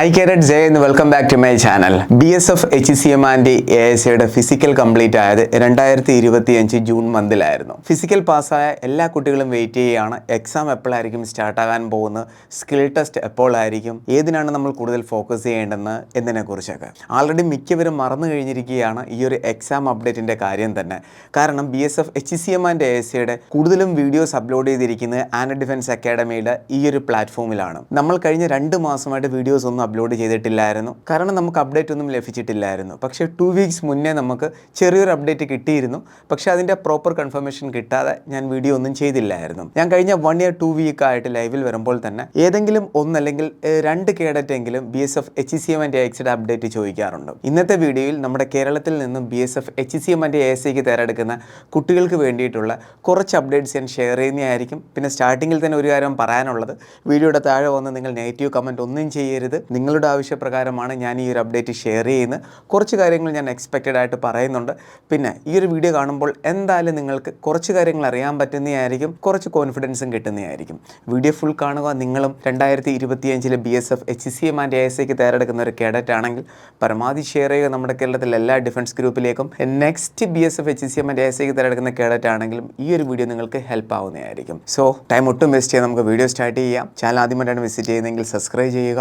Hi cadet Jaya എന്ന് welcome back to my channel B S F H C M and A S സിയുടെ physical complete ആയത് രണ്ടായിരത്തി ഇരുപത്തി അഞ്ച് ജൂൺ മന്തിലായിരുന്നു. ഫിസിക്കൽ പാസ്സായ എല്ലാ കുട്ടികളും വെയിറ്റ് ചെയ്യുകയാണ് എക്സാം എപ്പോഴായിരിക്കും സ്റ്റാർട്ട് ആകാൻ പോകുന്നത്? സ്കിൽ ടെസ്റ്റ് എപ്പോഴായിരിക്കും ഏതിനാണ് നമ്മൾ കൂടുതൽ ഫോക്കസ് ചെയ്യേണ്ടതെന്ന് എന്നതിനെ കുറിച്ചൊക്കെ ആൾറെഡി മിക്കവരും മറന്നു കഴിഞ്ഞിരിക്കുകയാണ് ഈ ഒരു എക്സാം അപ്ഡേറ്റിന്റെ കാര്യം തന്നെ. കാരണം B S F H C M and A S സിയുടെ കൂടുതലും വീഡിയോസ് അപ്ലോഡ് ചെയ്തിരിക്കുന്നത് ആന ഡിഫൻസ് അക്കാഡമിയുടെ ഈ ഒരു പ്ലാറ്റ്ഫോമിലാണ് നമ്മൾ കഴിഞ്ഞ രണ്ട് മാസമായിട്ട് വീഡിയോസ് ഒന്നും അപ്ലോഡ് ചെയ്തിട്ടില്ലായിരുന്നു. കാരണം നമുക്ക് അപ്ഡേറ്റ് ഒന്നും ലഭിച്ചിട്ടില്ലായിരുന്നു. പക്ഷേ ടു വീക്സ് മുന്നേ നമുക്ക് ചെറിയൊരു അപ്ഡേറ്റ് കിട്ടിയിരുന്നു. പക്ഷേ അതിന്റെ പ്രോപ്പർ കൺഫർമേഷൻ കിട്ടാതെ ഞാൻ വീഡിയോ ഒന്നും ചെയ്തില്ലായിരുന്നു. ഞാൻ കഴിഞ്ഞ വൺ ഇയർ ടു വീക്ക് ആയിട്ട് ലൈവിൽ വരുമ്പോൾ തന്നെ ഏതെങ്കിലും ഒന്നല്ലെങ്കിൽ രണ്ട് കേഡറ്റെങ്കിലും B S F H C M and എക്സിയുടെ update ചോദിക്കാറുണ്ട്. ഇന്നത്തെ വീഡിയോയിൽ നമ്മുടെ കേരളത്തിൽ നിന്നും B S F H C M and A S സിക്ക് തിരഞ്ഞെടുക്കുന്ന കുട്ടികൾക്ക് വേണ്ടിയിട്ടുള്ള കുറച്ച് അപ്ഡേറ്റ്സ് ഞാൻ ഷെയർ ചെയ്യുന്നതായിരിക്കും. പിന്നെ സ്റ്റാർട്ടിങ്ങിൽ തന്നെ ഒരു കാര്യം പറയാനുള്ളത്. വീഡിയോയുടെ താഴെ വന്ന് നിങ്ങൾ നെഗറ്റീവ് കമന്റ് ഒന്നും ചെയ്യരുത്. നിങ്ങളുടെ ആവശ്യപ്രകാരമാണ് ഞാൻ ഈ ഒരു അപ്ഡേറ്റ് ഷെയർ ചെയ്യുന്നത്. കുറച്ച് കാര്യങ്ങൾ ഞാൻ എക്സ്പെക്റ്റഡ് ആയിട്ട് പറയുന്നുണ്ട്. പിന്നെ ഈ ഒരു വീഡിയോ കാണുമ്പോൾ എന്തായാലും നിങ്ങൾക്ക് കുറച്ച് കാര്യങ്ങൾ അറിയാൻ പറ്റുന്നതായിരിക്കും. കുറച്ച് കോൺഫിഡൻസും കിട്ടുന്നതായിരിക്കും. വീഡിയോ ഫുൾ കാണുക. നിങ്ങളും രണ്ടായിരത്തി ഇരുപത്തിയഞ്ചിലെ B S F H C M and A S സിക്ക് തയ്യാറെടുക്കുന്ന ഒരു കേഡറ്റ് ആണെങ്കിൽ പരമാവധി ഷെയർ ചെയ്യുക. നമ്മുടെ കേരളത്തിലെ എല്ലാ defence ഗ്രൂപ്പിലേക്കും next B S F H C M and A S സിക്ക് തയ്യാറെടുക്കുന്ന കേഡറ്റ് ആണെങ്കിലും ഈ ഒരു വീഡിയോ നിങ്ങൾക്ക് ഹെൽപ്പ് ആവുന്നതായിരിക്കും. സോ ടൈം ഒട്ടും വേസ്റ്റ് ചെയ്യാൻ നമുക്ക് വീഡിയോ സ്റ്റാർട്ട് ചെയ്യാം. ചാനൽ ആദ്യമായിട്ടാണ് വിസിറ്റ് ചെയ്യുന്നതെങ്കിൽ സബ്സ്ക്രൈബ് ചെയ്യുക.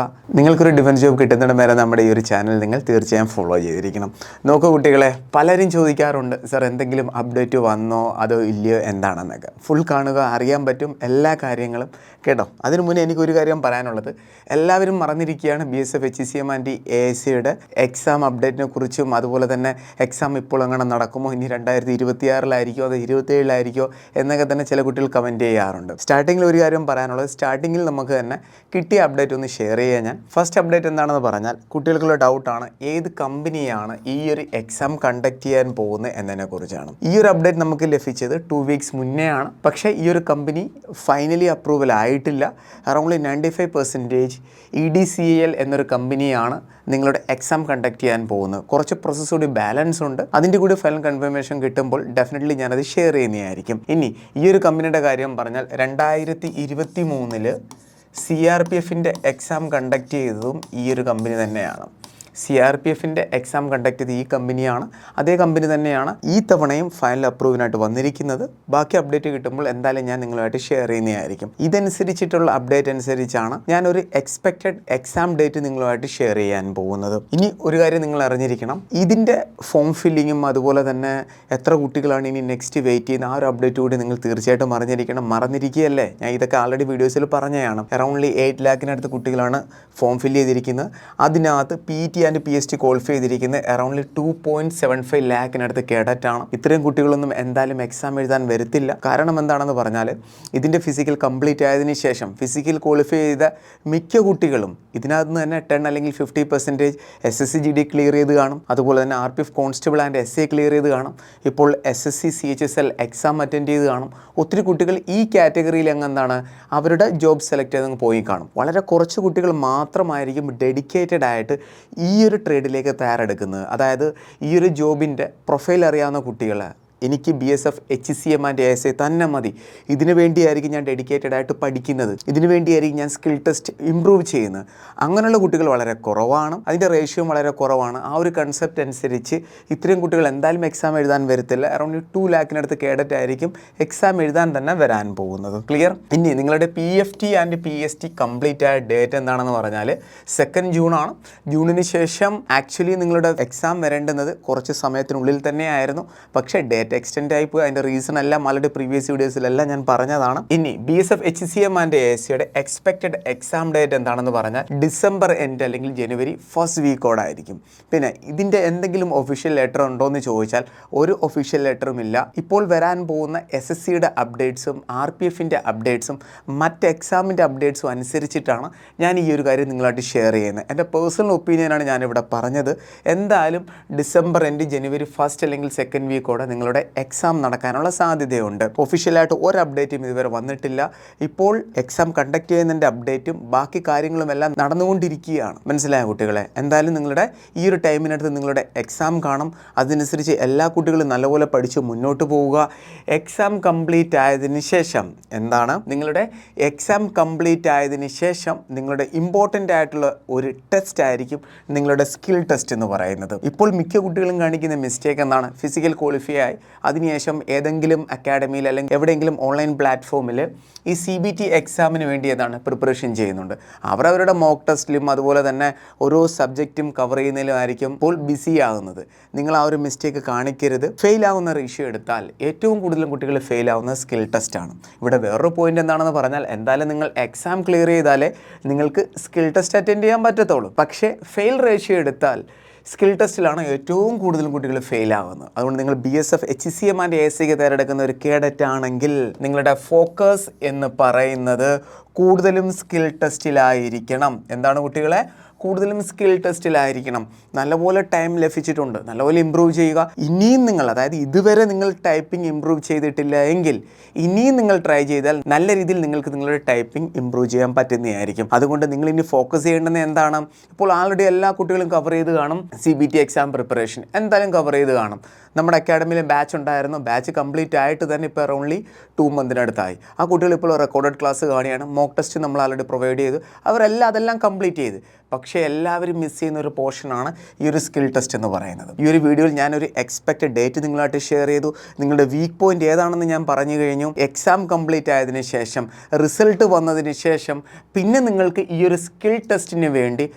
നിങ്ങൾക്കൊരു ഡിഫൻസ് ജോബ് കിട്ടുന്നിടം വരെ നമ്മുടെ ഈ ഒരു ചാനൽ നിങ്ങൾ തീർച്ചയായും ഫോളോ ചെയ്തിരിക്കണം. നോക്കൂ കുട്ടികളെ പലരും ചോദിക്കാറുണ്ട് സർ എന്തെങ്കിലും അപ്ഡേറ്റ് വന്നോ അതോ ഇല്ലയോ എന്താണെന്നൊക്കെ? ഫുൾ കാണുക അറിയാൻ പറ്റും എല്ലാ കാര്യങ്ങളും കേട്ടോ. അതിനു മുന്നേ എനിക്കൊരു കാര്യം പറയാനുള്ളത്. എല്ലാവരും മറന്നിരിക്കുകയാണ് B S F H C M and A S സിയുടെ എക്സാം അപ്ഡേറ്റിനെ കുറിച്ചും അതുപോലെ തന്നെ എക്സാം ഇപ്പോൾ അങ്ങനെ നടക്കുമോ ഇനി രണ്ടായിരത്തി ഇരുപത്തി ആറിലായിരിക്കോ അതോ ഇരുപത്തേഴിലായിരിക്കോ എന്നൊക്കെ തന്നെ ചില കുട്ടികൾ കമന്റ് ചെയ്യാറുണ്ട്. സ്റ്റാർട്ടിങ്ങിൽ ഒരു കാര്യം പറയാനുള്ളത് സ്റ്റാർട്ടിങ്ങിൽ നമുക്ക് തന്നെ കിട്ടിയ അപ്ഡേറ്റ് ഒന്ന് ഷെയർ ചെയ്യാൻ ഞാൻ. ഫസ്റ്റ് അപ്ഡേറ്റ് എന്താണെന്ന് പറഞ്ഞാൽ കുട്ടികൾക്കുള്ള ഡൗട്ടാണ് ഏത് കമ്പനിയാണ് ഈ ഒരു എക്സാം കണ്ടക്ട് ചെയ്യാൻ പോകുന്നത് എന്നതിനെ കുറിച്ചാണ്. ഈ ഒരു അപ്ഡേറ്റ് നമുക്ക് ലഭിച്ചത് ടു വീക്സ് മുന്നേ ആണ് പക്ഷേ ഈ ഒരു കമ്പനി ഫൈനലി അപ്രൂവൽ ആയിട്ടില്ല. Aroundly ninety five percentage E D C L എന്നൊരു കമ്പനിയാണ് നിങ്ങളുടെ എക്സാം കണ്ടക്ട് ചെയ്യാൻ പോകുന്നത്. കുറച്ച് പ്രോസസ്സ് കൂടി ബാലൻസ് ഉണ്ട്. അതിന്റെ കൂടി ഫൈനൽ കൺഫർമേഷൻ കിട്ടുമ്പോൾ ഡെഫിനറ്റ്ലി ഞാനത് ഷെയർ ചെയ്യുന്നതായിരിക്കും. ഇനി ഈ ഒരു കമ്പനിയുടെ കാര്യം പറഞ്ഞാൽ രണ്ടായിരത്തി ഇരുപത്തി മൂന്നിൽ സി ആർ പി എഫിന്റെ എക്സാം കണ്ടക്ട് ചെയ്തതും ഈ ഒരു കമ്പനി തന്നെയാണ്. സി ആർ പി എഫിന്റെ എക്സാം കണ്ടക്ട് ചെയ്ത ഈ കമ്പനിയാണ് അതേ കമ്പനി തന്നെയാണ് ഈ തവണയും ഫൈനൽ അപ്രൂവിനായിട്ട് വന്നിരിക്കുന്നത്. ബാക്കി അപ്ഡേറ്റ് കിട്ടുമ്പോൾ എന്തായാലും ഞാൻ നിങ്ങളുമായിട്ട് ഷെയർ ചെയ്യുന്നതായിരിക്കും. ഇതനുസരിച്ചിട്ടുള്ള അപ്ഡേറ്റ് അനുസരിച്ചാണ് ഞാൻ ഒരു എക്സ്പെക്റ്റഡ് എക്സാം ഡേറ്റ് നിങ്ങളുമായിട്ട് ഷെയർ ചെയ്യാൻ പോകുന്നത്. ഇനി ഒരു കാര്യം നിങ്ങൾ അറിഞ്ഞിരിക്കണം. ഇതിന്റെ ഫോം ഫില്ലിങ്ങും അതുപോലെ തന്നെ എത്ര കുട്ടികളാണ് ഇനി നെക്സ്റ്റ് വെയിറ്റ് ചെയ്യുന്ന ആ ഒരു അപ്ഡേറ്റ് കൂടി നിങ്ങൾ തീർച്ചയായിട്ടും അറിഞ്ഞിരിക്കണം. മറന്നിരിക്കുകയല്ലേ? ഞാൻ ഇതൊക്കെ ആൾറെഡി വീഡിയോസിൽ പറഞ്ഞതാണ്. അറൗണ്ട്ലി എയ്റ്റ് ലാക്കിനടുത്ത് കുട്ടികളാണ് ഫോം ഫില്ല് ചെയ്തിരിക്കുന്നത്. അതിനകത്ത് P T and P S T qualify ചെയ്തിരിക്കുന്നത് aroundly two point seven five ലാഖിനടുത്ത് കേഡറ്റാണ്. ഇത്രയും കുട്ടികളൊന്നും എന്തായാലും എക്സാം എഴുതാൻ വരത്തില്ല. കാരണം എന്താണെന്ന് പറഞ്ഞാൽ ഇതിന്റെ ഫിസിക്കൽ കംപ്ലീറ്റ് ആയതിനു ശേഷം ഫിസിക്കൽ ക്വാളിഫൈ ചെയ്ത മിക്ക കുട്ടികളും ഇതിനകത്ത് നിന്ന് തന്നെ ടെൻ അല്ലെങ്കിൽ fifty percentage S S C G D clear ചെയ്ത് കാണും. അതുപോലെ തന്നെ R P F constable and S A clear ചെയ്ത് കാണും. ഇപ്പോൾ S S C C H S L exam attend ചെയ്ത് കാണും. ഒത്തിരി കുട്ടികൾ ഈ കാറ്റഗറിയിൽ അങ്ങ് എന്താണ് അവരുടെ ജോബ് സെലക്ട് ചെയ്തങ്ങ് പോയി കാണും. വളരെ കുറച്ച് കുട്ടികൾ മാത്രമായിരിക്കും ഡെഡിക്കേറ്റഡ് ആയിട്ട് ഈ ഒരു ട്രേഡിലേക്ക് തയ്യാറെടുക്കുന്നത്. അതായത് ഈ ഒരു ജോബിന്റെ പ്രൊഫൈൽ അറിയാവുന്ന കുട്ടികൾ എനിക്ക് B S F H C M and S A തന്നെ മതി. ഇതിനു വേണ്ടിയായിരിക്കും ഞാൻ ഡെഡിക്കേറ്റഡ് ആയിട്ട് പഠിക്കുന്നത്. ഇതിനു വേണ്ടിയായിരിക്കും ഞാൻ സ്കിൽ ടെസ്റ്റ് ഇമ്പ്രൂവ് ചെയ്യുന്നത്. അങ്ങനെയുള്ള കുട്ടികൾ വളരെ കുറവാണ്. അതിന്റെ റേഷ്യോ വളരെ കുറവാണ്. ആ ഒരു കൺസെപ്റ്റ് അനുസരിച്ച് ഇത്രയും കുട്ടികൾ എന്തായാലും എക്സാം എഴുതാൻ വരത്തില്ല. അറൗണ്ട് ടു ലാക്കിനടുത്ത് കേഡറ്റ് ആയിരിക്കും എക്സാം എഴുതാൻ തന്നെ വരാൻ പോകുന്നത്. ക്ലിയർ ഇനി നിങ്ങളുടെ P F T and P S T complete ആയ ഡേറ്റ് എന്താണെന്ന് പറഞ്ഞാൽ സെക്കൻഡ് ജൂണാണ് ജൂണിന് ശേഷം ആക്ച്വലി നിങ്ങളുടെ എക്സാം വരേണ്ടുന്നത് കുറച്ച് സമയത്തിനുള്ളിൽ തന്നെയായിരുന്നു. പക്ഷേ ഡേറ്റ് എക്സ്റ്റെൻഡ് ആയി പോയി. അതിന്റെ റീസൺ എല്ലാം ആൾറെഡി പ്രീവിയസ് വീഡിയോസിലെല്ലാം ഞാൻ പറഞ്ഞതാണ്. ഇനി B S F H C M and A സിയുടെ എക്സ്പെക്റ്റഡ് എക്സാം ഡേറ്റ് എന്താണെന്ന് പറഞ്ഞാൽ ഡിസംബർ എൻഡ് അല്ലെങ്കിൽ ജനുവരി ഫസ്റ്റ് വീക്കോടായിരിക്കും പിന്നെ ഇതിന്റെ എന്തെങ്കിലും ഒഫീഷ്യൽ ലെറ്റർ ഉണ്ടോ എന്ന് ചോദിച്ചാൽ ഒരു ഒഫീഷ്യൽ ലെറ്ററും ഇല്ല. ഇപ്പോൾ വരാൻ പോകുന്ന എസ് എസ് സിയുടെ അപ്ഡേറ്റ്സും ആർ പി എഫിന്റെ അപ്ഡേറ്റ്സും മറ്റ് എക്സാമിന്റെ അപ്ഡേറ്റ്സും അനുസരിച്ചിട്ടാണ് ഞാൻ ഈ ഒരു കാര്യം നിങ്ങളായിട്ട് ഷെയർ ചെയ്യുന്നത്. എന്റെ പേഴ്സണൽ ഒപ്പീനിയനാണ് ഞാനിവിടെ പറഞ്ഞത്. എന്തായാലും ഡിസംബർ എൻഡ് ജനുവരി ഫസ്റ്റ് അല്ലെങ്കിൽ സെക്കൻഡ് വീക്കോടെ നിങ്ങളുടെ നിങ്ങളുടെ എക്സാം നടക്കാനുള്ള സാധ്യതയുണ്ട്. ഒഫീഷ്യലായിട്ട് ഒരു അപ്ഡേറ്റും ഇതുവരെ വന്നിട്ടില്ല. ഇപ്പോൾ എക്സാം കണ്ടക്ട് ചെയ്യുന്നതിന്റെ അപ്ഡേറ്റും ബാക്കി കാര്യങ്ങളും എല്ലാം നടന്നുകൊണ്ടിരിക്കുകയാണ്. മനസ്സിലായ കുട്ടികളെ? എന്തായാലും നിങ്ങളുടെ ഈ ഒരു ടൈമിനടുത്ത് നിങ്ങളുടെ എക്സാം കാണും. അതിനനുസരിച്ച് എല്ലാ കുട്ടികളും നല്ലപോലെ പഠിച്ച് മുന്നോട്ട് പോവുക. എക്സാം കംപ്ലീറ്റ് ആയതിന് ശേഷം എന്താണ്? നിങ്ങളുടെ എക്സാം കംപ്ലീറ്റ് ആയതിന് ശേഷം നിങ്ങളുടെ ഇമ്പോർട്ടന്റ് ആയിട്ടുള്ള ഒരു ടെസ്റ്റ് ആയിരിക്കും നിങ്ങളുടെ സ്കിൽ ടെസ്റ്റ് എന്ന് പറയുന്നത്. ഇപ്പോൾ മിക്ക കുട്ടികളും കാണിക്കുന്ന മിസ്റ്റേക്ക് എന്താണ് ഫിസിക്കൽ ക്വാളിഫൈ ആയി അതിനുശേഷം ഏതെങ്കിലും അക്കാഡമിയിൽ അല്ലെങ്കിൽ എവിടെയെങ്കിലും ഓൺലൈൻ പ്ലാറ്റ്ഫോമിൽ ഈ സി ബി ടി എക്സാമിന് വേണ്ടി ഏതാണ് പ്രിപ്പറേഷൻ ചെയ്യുന്നുണ്ട്. അവർ അവരുടെ മോക്ക് ടെസ്റ്റിലും അതുപോലെ തന്നെ ഓരോ സബ്ജക്റ്റും കവർ ചെയ്യുന്നതിലും ആയിരിക്കും ഇപ്പോൾ ബിസി ആകുന്നത് നിങ്ങൾ ആ ഒരു മിസ്റ്റേക്ക് കാണിക്കരുത്. ഫെയിൽ ആവുന്ന റേഷ്യോ എടുത്താൽ ഏറ്റവും കൂടുതലും കുട്ടികൾ ഫെയിൽ ആവുന്ന സ്കിൽ ടെസ്റ്റാണ് ഇവിടെ വേറൊരു പോയിന്റ് എന്താണെന്ന് പറഞ്ഞാൽ എന്തായാലും നിങ്ങൾ എക്സാം ക്ലിയർ ചെയ്താലേ നിങ്ങൾക്ക് സ്കിൽ ടെസ്റ്റ് അറ്റൻഡ് ചെയ്യാൻ പറ്റത്തുള്ളൂ. പക്ഷേ ഫെയിൽ റേഷ്യോ എടുത്താൽ സ്കിൽ ടെസ്റ്റിലാണ് ഏറ്റവും കൂടുതലും കുട്ടികൾ ഫെയിൽ ആവുന്നത്. അതുകൊണ്ട് നിങ്ങൾ B S F H C M and A സിക്ക് തിരഞ്ഞെടുക്കുന്ന ഒരു കേഡറ്റ് ആണെങ്കിൽ നിങ്ങളുടെ ഫോക്കസ് എന്ന് പറയുന്നത് കൂടുതലും സ്കിൽ ടെസ്റ്റിലായിരിക്കണം എന്താണ് കുട്ടികളെ? കൂടുതലും സ്കിൽ ടെസ്റ്റിലായിരിക്കണം നല്ലപോലെ ടൈം ലഭിച്ചിട്ടുണ്ട്. നല്ലപോലെ ഇമ്പ്രൂവ് ചെയ്യുക. ഇനിയും നിങ്ങൾ അതായത് ഇതുവരെ നിങ്ങൾ ടൈപ്പിംഗ് ഇമ്പ്രൂവ് ചെയ്തിട്ടില്ല എങ്കിൽ ഇനിയും നിങ്ങൾ ട്രൈ ചെയ്താൽ നല്ല രീതിയിൽ നിങ്ങൾക്ക് നിങ്ങളുടെ ടൈപ്പിംഗ് ഇമ്പ്രൂവ് ചെയ്യാൻ പറ്റുന്നതായിരിക്കും. അതുകൊണ്ട് നിങ്ങൾ ഇനി ഫോക്കസ് ചെയ്യേണ്ടത് എന്താണ്? ഇപ്പോൾ ആൾറെഡി എല്ലാ കുട്ടികളും കവർ ചെയ്ത് കാണും. C B T exam preparation എന്തായാലും കവർ ചെയ്ത് കാണും. നമ്മുടെ അക്കാഡമിയിലെ ബാച്ച് ഉണ്ടായിരുന്നു. ബാച്ച് കംപ്ലീറ്റ് ആയിട്ട് തന്നെ ഇപ്പോൾ ഓൺലി ടു മന്തിനടുത്തായി ആ കുട്ടികൾ ഇപ്പോൾ റെക്കോർഡഡ് ക്ലാസ് കാണുകയാണ്. മോക്ക് ടെസ്റ്റ് നമ്മൾ ആൾറെഡി പ്രൊവൈഡ് ചെയ്തു. അവരെല്ലാം അതെല്ലാം കംപ്ലീറ്റ് ചെയ്ത്. പക്ഷേ എല്ലാവരും മിസ് ചെയ്യുന്ന ഒരു പോർഷനാണ് ഈ ഒരു സ്കിൽ ടെസ്റ്റ് എന്ന് പറയുന്നത്. ഈ ഒരു വീഡിയോയിൽ ഞാനൊരു എക്സ്പെക്റ്റഡ് ഡേറ്റ് നിങ്ങളായിട്ട് ഷെയർ ചെയ്തു. നിങ്ങളുടെ വീക്ക് പോയിന്റ് ഏതാണെന്ന് ഞാൻ പറഞ്ഞു കഴിഞ്ഞു. എക്സാം കംപ്ലീറ്റ് ആയതിന് ശേഷം റിസൾട്ട് വന്നതിന് ശേഷം പിന്നെ നിങ്ങൾക്ക് ഈ ഒരു സ്കിൽ ടെസ്റ്റിന് വേണ്ടി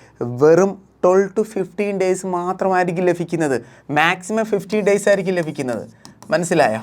വെറും ട്വൽവ് ടു ഫിഫ്റ്റീൻ ഡേയ്സ് മാത്രമായിരിക്കും ലഭിക്കുന്നത്. മാക്സിമം ഫിഫ്റ്റി ഡേയ്സ് ആയിരിക്കും ലഭിക്കുന്നത്. മനസ്സിലായോ?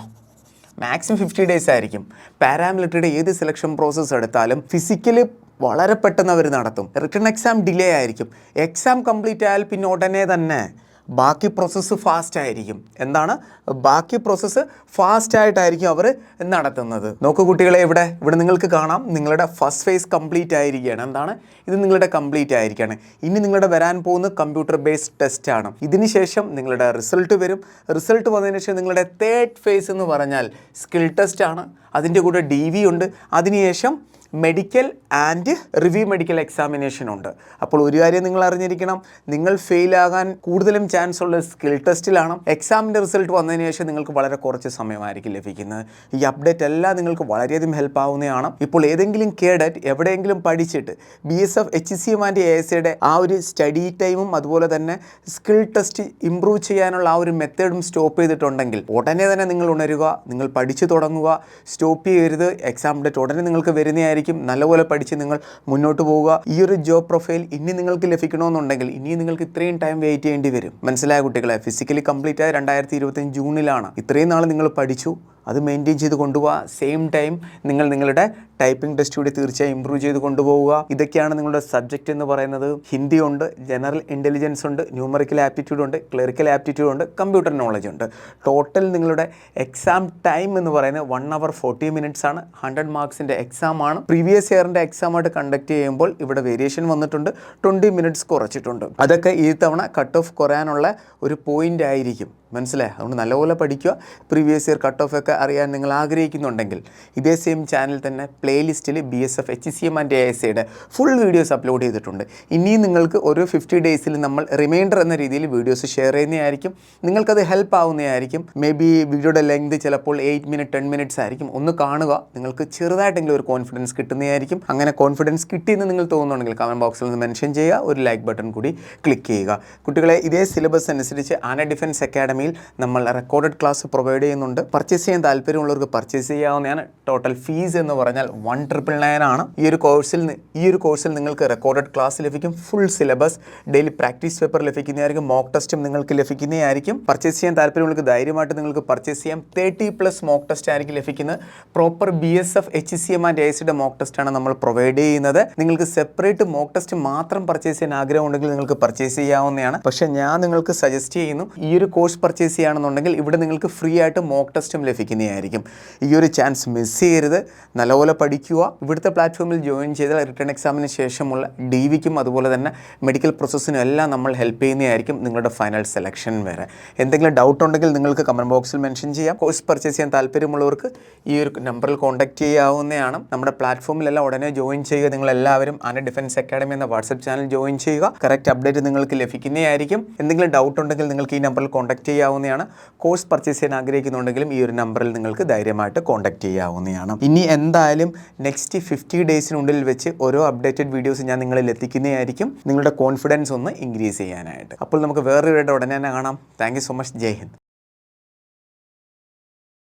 മാക്സിമം ഫിഫ്റ്റി ഡേയ്സ് ആയിരിക്കും. പാരാമിലിറ്ററിയുടെ ഏത് സെലക്ഷൻ പ്രോസസ്സ് എടുത്താലും ഫിസിക്കലി വളരെ പെട്ടെന്ന് അവർ നടത്തും. റിട്ടേൺ എക്സാം ഡിലേ ആയിരിക്കും. എക്സാം കംപ്ലീറ്റ് ആയാൽ പിന്നെ ഉടനെ തന്നെ ബാക്കി പ്രോസസ്സ് ഫാസ്റ്റ് ആയിരിക്കും. എന്താണ്? ബാക്കി പ്രോസസ്സ് ഫാസ്റ്റ് ആയിട്ടായിരിക്കും അവർ നടത്തുന്നത്. നോക്കൂ കുട്ടികളെ ഇവിടെ. ഇവിടെ നിങ്ങൾക്ക് കാണാം. നിങ്ങളുടെ ഫസ്റ്റ് ഫേസ് കംപ്ലീറ്റ് ആയിരിക്കുകയാണ്. എന്താണ്? ഇത് നിങ്ങളുടെ കംപ്ലീറ്റ് ആയിരിക്കുകയാണ്. ഇനി നിങ്ങളുടെ വരാൻ പോകുന്ന കമ്പ്യൂട്ടർ ബേസ്ഡ് ടെസ്റ്റ് ആണ്. ഇതിന് ശേഷം നിങ്ങളുടെ റിസൾട്ട് വരും. റിസൾട്ട് വന്നതിന് ശേഷം നിങ്ങളുടെ തേർഡ് ഫേസ് എന്ന് പറഞ്ഞാൽ സ്കിൽ ടെസ്റ്റ് ആണ്. അതിന്റെ കൂടെ ഡി വി ഉണ്ട്. അതിനുശേഷം medical and review medical examination ഉണ്ട്. അപ്പോൾ ഒരു കാര്യം നിങ്ങൾ അറിഞ്ഞിരിക്കണം നിങ്ങൾ ഫെയിൽ ആകാൻ കൂടുതലും ചാൻസ് ഉള്ള സ്കിൽ ടെസ്റ്റിലാണ് എക്സാമിന്റെ റിസൾട്ട് വന്നതിന് ശേഷം നിങ്ങൾക്ക് വളരെ കുറച്ച് സമയമായിരിക്കും ലഭിക്കുന്നത്. ഈ അപ്ഡേറ്റ് എല്ലാം നിങ്ങൾക്ക് വളരെയധികം ഹെൽപ്പ് ആവുന്നതാണ്. ഇപ്പോൾ ഏതെങ്കിലും കേഡറ്റ് എവിടെയെങ്കിലും പഠിച്ചിട്ട് B S F H C M and A S സിയുടെ ആ ഒരു സ്റ്റഡി ടൈമും അതുപോലെ തന്നെ സ്കിൽ ടെസ്റ്റ് ഇമ്പ്രൂവ് ചെയ്യാനുള്ള ആ ഒരു മെത്തേഡും സ്റ്റോപ്പ് ചെയ്തിട്ടുണ്ടെങ്കിൽ ഉടനെ തന്നെ നിങ്ങൾ ഉണരുക നിങ്ങൾ പഠിച്ചു തുടങ്ങുക സ്റ്റോപ്പ് ചെയ്യരുത്. എക്സാം ഡേറ്റ് ഉടനെ നിങ്ങൾക്ക് വരുന്നതായിരിക്കും. നല്ലപോലെ പഠിച്ച് നിങ്ങൾ മുന്നോട്ട് പോവുക. ഈ ഒരു ജോബ് പ്രൊഫൈൽ ഇനി നിങ്ങൾക്ക് ലഭിക്കണമെന്നുണ്ടെങ്കിൽ ഇനി നിങ്ങൾക്ക് ഇത്രയും ടൈം വെയിറ്റ് ചെയ്യേണ്ടി വരും. മനസ്സിലായ കുട്ടികളെ? ഫിസിക്കലി കംപ്ലീറ്റ് ആയ രണ്ടായിരത്തി ഇരുപത്തഞ്ച് ജൂണിലാണ്. ഇത്രയും നാൾ നിങ്ങൾ പഠിച്ചു. അത് മെയിന്റെയിൻ ചെയ്ത് കൊണ്ടുപോവുക സെയിം ടൈം നിങ്ങൾ നിങ്ങളുടെ ടൈപ്പിംഗ് ടെസ്റ്റ് കൂടി തീർച്ചയായും ഇമ്പ്രൂവ് ചെയ്ത് കൊണ്ടുപോവുക. ഇതൊക്കെയാണ് നിങ്ങളുടെ സബ്ജക്റ്റ് എന്ന് പറയുന്നത്. ഹിന്ദി ഉണ്ട് ജനറൽ ഇന്റലിജൻസ് ഉണ്ട് ന്യൂമറിക്കൽ ആപ്റ്റിറ്റ്യൂഡ് ഉണ്ട് ക്ലറിക്കൽ ആപ്റ്റിറ്റ്യൂഡ് ഉണ്ട് കമ്പ്യൂട്ടർ നോളജ് ഉണ്ട്. ടോട്ടൽ നിങ്ങളുടെ എക്സാം ടൈം എന്ന് പറയുന്നത് വൺ അവർ ഫോർട്ടി മിനിറ്റ്സ് ആണ്. ഹൺഡ്രഡ് മാർക്സിന്റെ എക്സാം ആണ്. പ്രീവിയസ് ഇയറിന്റെ എക്സാം ആയിട്ട് കണ്ടക്ട് ചെയ്യുമ്പോൾ ഇവിടെ വേരിയേഷൻ വന്നിട്ടുണ്ട്. ട്വന്റി മിനിറ്റ്സ് കുറച്ചിട്ടുണ്ട്. അതൊക്കെ ഈ തവണ കട്ട് ഓഫ് കുറയാനുള്ള ഒരു പോയിന്റ് ആയിരിക്കും. മനസ്സിലായി? അതുകൊണ്ട് നല്ലപോലെ പഠിക്കുക. പ്രീവിയസ് ഇയർ കട്ട് ഓഫ് ഒക്കെ അറിയാൻ നിങ്ങൾ ആഗ്രഹിക്കുന്നുണ്ടെങ്കിൽ ഇതേ സെയിം ചാനൽ തന്നെ പ്ലേലിസ്റ്റിൽ B S F H C M and A S സിയുടെ ഫുൾ വീഡിയോസ് അപ്ലോഡ് ചെയ്തിട്ടുണ്ട്. ഇനിയും നിങ്ങൾക്ക് ഓരോ ഫിഫ്റ്റി ഡേയ്സിൽ നമ്മൾ റിമൈൻഡർ എന്ന രീതിയിൽ വീഡിയോസ് ഷെയർ ചെയ്യുന്നതായിരിക്കും. നിങ്ങൾക്കത് ഹെൽപ്പ് ആവുന്നതായിരിക്കും. മേ ബി വീഡിയോയുടെ ലെങ്ത് ചിലപ്പോൾ എയ്റ്റ് മിനിറ്റ് ടെൻ മിനിറ്റ്സ് ആയിരിക്കും. ഒന്ന് കാണുക. നിങ്ങൾക്ക് ചെറുതായിട്ടെങ്കിലും ഒരു കോൺഫിഡൻസ് കിട്ടുന്നതായിരിക്കും. അങ്ങനെ കോൺഫിഡൻസ് കിട്ടിയെന്ന് നിങ്ങൾ തോന്നുന്നുണ്ടെങ്കിൽ കമന്റ് ബോക്സിൽ നിന്ന് മെൻഷൻ ചെയ്യുക. ഒരു ലൈക്ക് ബട്ടൺ കൂടി ക്ലിക്ക് ചെയ്യുക. കുട്ടികളെ ഇതേ സിലബസ് അനുസരിച്ച് ആന ഡിഫൻസ് അക്കാഡമിയിൽ നമ്മൾ റെക്കോർഡഡ് ക്ലാസ് പ്രൊവൈഡ് ചെയ്യുന്നുണ്ട്. പർച്ചേസ് ചെയ്യാൻ താല്പര്യമുള്ളവർക്ക് പർച്ചേസ് ചെയ്യാവുന്നതാണ്. ടോട്ടൽ ഫീസ് എന്ന് പറഞ്ഞാൽ വൺ ട്രിപ്പിൾ നയൻ ആണ്. ഈ ഒരു കോഴ്സിൽ ഈ ഒരു കോഴ്സിൽ നിങ്ങൾക്ക് റെക്കോർഡഡ് ക്ലാസ് ലഭിക്കും. Full syllabus daily practice paper ലഭിക്കുന്നതായിരിക്കും. മോക്ക് ടെസ്റ്റും നിങ്ങൾക്ക് ലഭിക്കുന്നതായിരിക്കും. പർച്ചേസ് ചെയ്യാൻ താല്പര്യമുള്ളവർക്ക് ധൈര്യമായിട്ട് നിങ്ങൾക്ക് പർച്ചേസ് ചെയ്യാം. തേർട്ടി പ്ലസ് മോക്ക് ടെസ്റ്റ് ആയിരിക്കും ലഭിക്കുന്നത്. Proper B S F H C M and A സിയുടെ മോക്ക് ടെസ്റ്റ് ആണ് നമ്മൾ പ്രൊവൈഡ് ചെയ്യുന്നത്. നിങ്ങൾക്ക് സെപ്പറേറ്റ് മോക്ക് ടെസ്റ്റ് മാത്രം പർച്ചേസ് ചെയ്യാൻ ആഗ്രഹമുണ്ടെങ്കിൽ നിങ്ങൾക്ക് പർച്ചേസ് ചെയ്യാവുന്നതാണ്. പക്ഷേ ഞാൻ നിങ്ങൾക്ക് സജസ്റ്റ് ചെയ്യുന്നു ഈ ഒരു കോഴ്സ് പർച്ചേസ് ചെയ്യുകയാണെന്നുണ്ടെങ്കിൽ ഇവിടെ നിങ്ങൾക്ക് ഫ്രീ ആയിട്ട് മോക്ക് ടെസ്റ്റും ലഭിക്കുന്നതായിരിക്കും. ഈ ഒരു ചാൻസ് മിസ് ചെയ്യരുത്. നല്ലപോലെ പഠിക്കുക. ഇവിടുത്തെ പ്ലാറ്റ്ഫോമിൽ ജോയിൻ ചെയ്താൽ റിട്ടേൺ എക്സാമിന് ശേഷമുള്ള ഡി വിക്കും അതുപോലെ തന്നെ മെഡിക്കൽ പ്രോസസ്സിനും എല്ലാം നമ്മൾ ഹെൽപ്പ് ചെയ്യുന്നതായിരിക്കും നിങ്ങളുടെ ഫൈനൽ സെലക്ഷൻ വരെ എന്തെങ്കിലും ഡൗട്ട് ഉണ്ടെങ്കിൽ നിങ്ങൾക്ക് കമന്റ് ബോക്സിൽ മെൻഷൻ ചെയ്യാം. കോഴ്സ് പർച്ചേസ് ചെയ്യാൻ താല്പര്യമുള്ളവർക്ക് ഈ ഒരു നമ്പറിൽ കോൺടാക്ട് ചെയ്യാവുന്നതാണ്. നമ്മുടെ പ്ലാറ്റ്ഫോമിലെല്ലാം ഉടനെ ജോയിൻ ചെയ്യുക. നിങ്ങൾ എല്ലാവരും ആന ഡിഫൻസ് അക്കാഡമി എന്ന വാട്സപ്പ് ചാനൽ ജോയിൻ ചെയ്യുക. കറക്റ്റ് അപ്ഡേറ്റ് നിങ്ങൾക്ക് ലഭിക്കുന്നതായിരിക്കും. എന്തെങ്കിലും ഡൗട്ട് ഉണ്ടെങ്കിൽ നിങ്ങൾക്ക് ഈ നമ്പറിൽ കോൺടാക്ട് ചെയ്യാവുന്നതാണ്. കോഴ്സ് പർച്ചേസ് ചെയ്യാൻ ആഗ്രഹിക്കുന്നുണ്ടെങ്കിലും ഈ ഒരു നമ്പറിൽ നിങ്ങൾക്ക് ധൈര്യമായിട്ട് കോൺടാക്ട് ചെയ്യാവുന്നതാണ്. ഇനി എന്തായാലും നെക്സ്റ്റ് ഫിഫ്റ്റി ഡേയ്സിനുള്ളിൽ വെച്ച് ഓരോ അപ്ഡേറ്റഡ് വീഡിയോസ് ഞാൻ നിങ്ങളിൽ എത്തിക്കുന്നതായിരിക്കും. നിങ്ങളുടെ കോൺഫിഡൻസ് ഒന്ന് ഇൻക്രീസ് ചെയ്യാനായിട്ട്. അപ്പോൾ നമുക്ക് വേറൊരു ഉടനെ തന്നെ കാണാം. Thank so much Jai Hind.